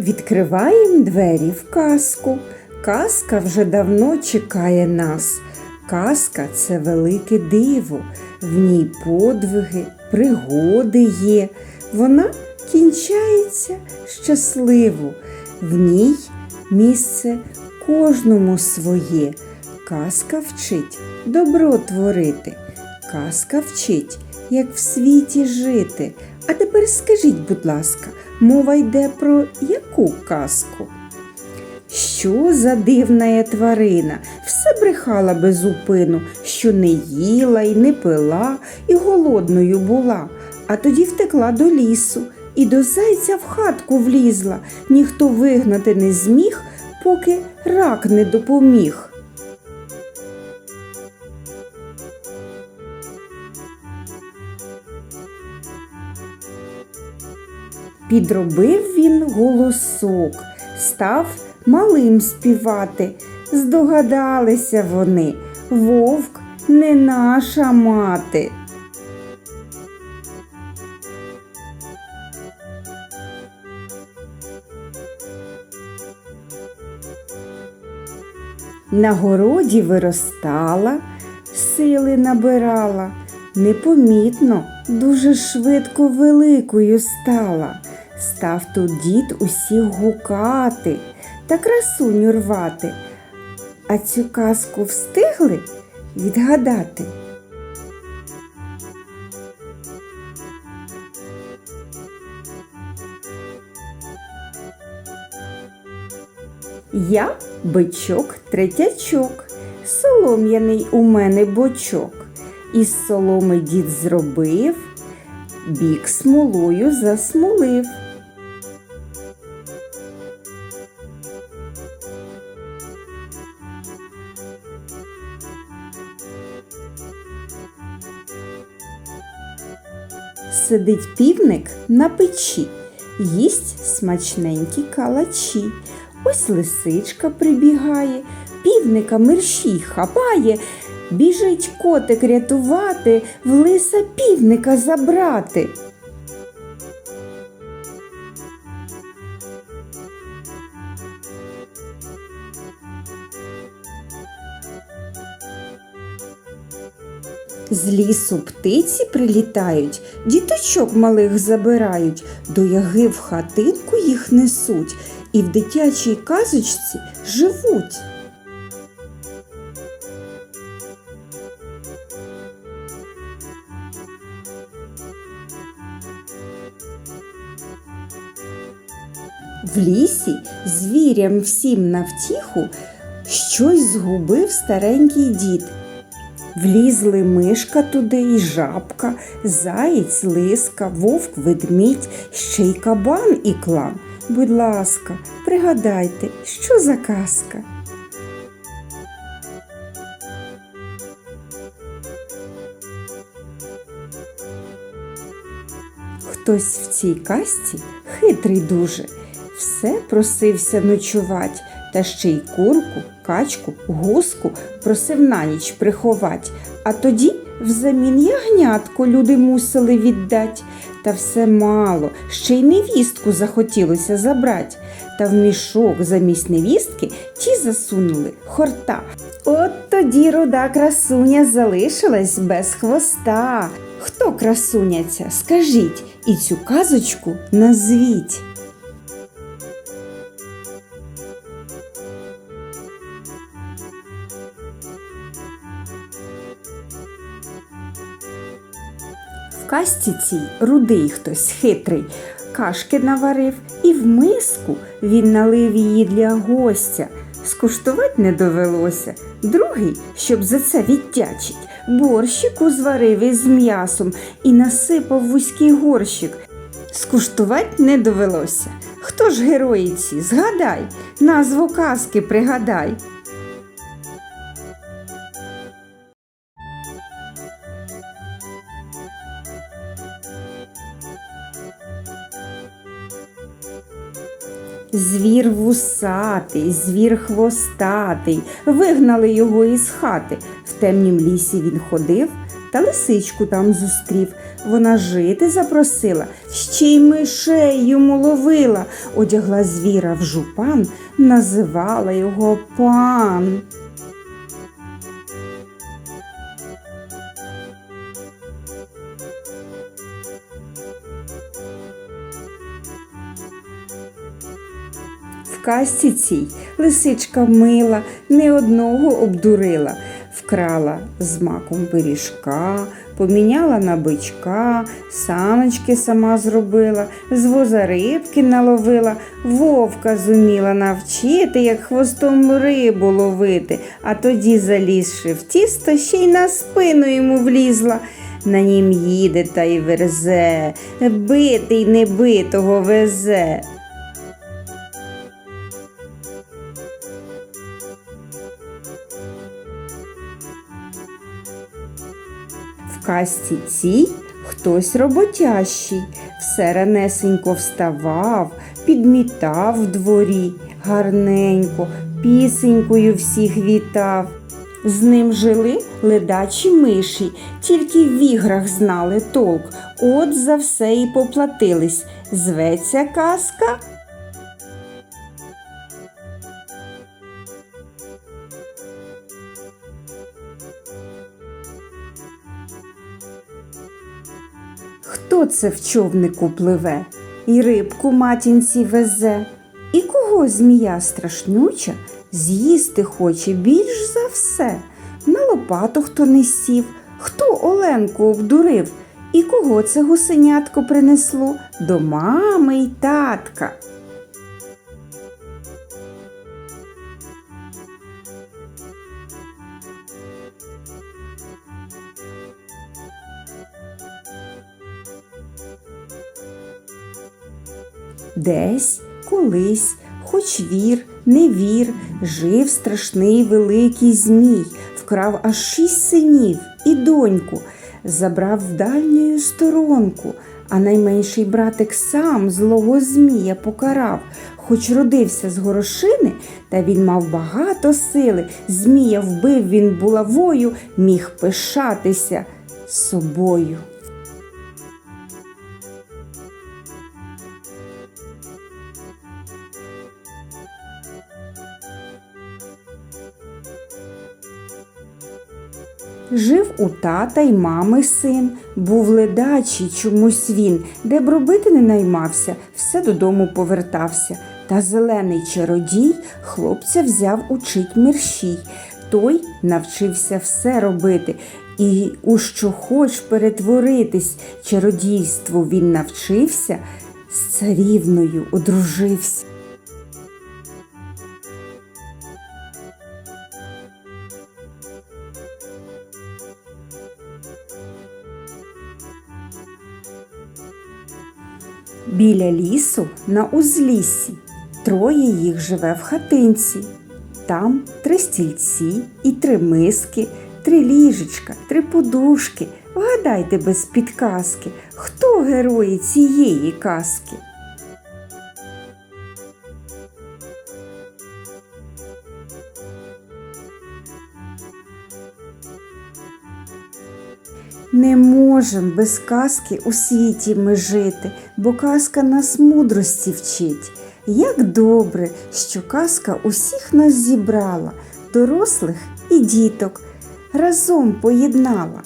Відкриваємо двері в казку. Казка вже давно чекає нас. Казка це велике диво. В ній подвиги, пригоди є. Вона кінчається щасливо. В ній місце кожному своє. Казка вчить добро творити. Казка вчить, як в світі жити. А тепер скажіть, будь ласка, мова йде про яку казку? Що за дивна є тварина? Все брехала без упину, що не їла і не пила, і голодною була, а тоді втекла до лісу і до зайця в хатку влізла. Ніхто вигнати не зміг, поки рак не допоміг. Підробив він голосок, став малим співати. Здогадалися вони, вовк не наша мати. На городі виростала, сили набирала, непомітно, дуже швидко великою стала. Став тут дід усіх гукати та красуню рвати. А цю казку встигли відгадати. Я бичок третячок, солом'яний у мене бочок. Із соломи дід зробив, бік смолою засмолив. Сидить півник на печі, їсть смачненькі калачі. Ось лисичка прибігає, півника мерщій хапає, біжить котик рятувати, в лиса півника забрати. З лісу птиці прилітають, діточок малих забирають, до яги в хатинку їх несуть і в дитячій казочці живуть. В лісі звірям всім на втіху щось згубив старенький дід. Влізли мишка туди і жабка, заєць, лиска, вовк, ведмідь, ще й кабан і клан. Будь ласка, пригадайте, що за казка? Хтось в цій казці хитрий дуже, все просився ночувать, та ще й курку, качку, гуску просив на ніч приховать, а тоді взамін ягнятку люди мусили віддать. Та все мало, ще й невістку захотілося забрать. Та в мішок замість невістки ті засунули хорта. От тоді руда красуня залишилась без хвоста. Хто красуня ця, скажіть, і цю казочку назвіть. Касті цій рудий хтось хитрий, кашки наварив, і в миску він налив її для гостя. Скуштувати не довелося. Другий, щоб за це віддячить, борщику зварив із м'ясом і насипав вузький горщик. Скуштувати не довелося. Хто ж герої ці? Згадай, назву казки пригадай. Звір вусатий, звір хвостатий, вигнали його із хати. В темнім лісі він ходив та лисичку там зустрів. Вона жити запросила, ще й мишей йому ловила, одягла звіра в жупан, називала його пан. В казці цій лисичка мила, не одного обдурила, вкрала з маком пиріжка, поміняла на бичка, саночки сама зробила, з воза рибки наловила, вовка зуміла навчити, як хвостом рибу ловити, а тоді, залізши в тісто, ще й на спину йому влізла. На нім їде та й верзе, битий небитого везе. Касті цій хтось роботящий, все ранесенько вставав, підмітав в дворі, гарненько, пісенькою всіх вітав. З ним жили ледачі миші, тільки в іграх знали толк, от за все і поплатились. Зветься казка Хто це в човнику пливе, і рибку матінці везе, і кого змія страшнюча з'їсти хоче більш за все. На лопату хто не сів, хто Оленку обдурив, і кого це гусенятко принесло? До мами й татка. Десь, колись, хоч вір, не вір, жив страшний великий змій, вкрав аж шість синів і доньку, забрав в дальню сторонку, а найменший братик сам злого змія покарав. Хоч родився з горошини, та він мав багато сили. Змія вбив він булавою, міг пишатися собою. Жив у тата й мами син, був ледачий чомусь він, де б робити не наймався, все додому повертався. Та зелений чародій хлопця взяв учить мерщій. Той навчився все робити, і у що хоч перетворитись, чародійству він навчився, з царівною одружився. Біля лісу на узліссі троє їх живе в хатинці. Там три стільці і три миски, три ліжечка, три подушки. Вгадайте без підказки, хто герої цієї казки. Не можем без казки у світі ми жити, бо казка нас мудрості вчить. Як добре, що казка усіх нас зібрала, дорослих і діток, разом поєднала.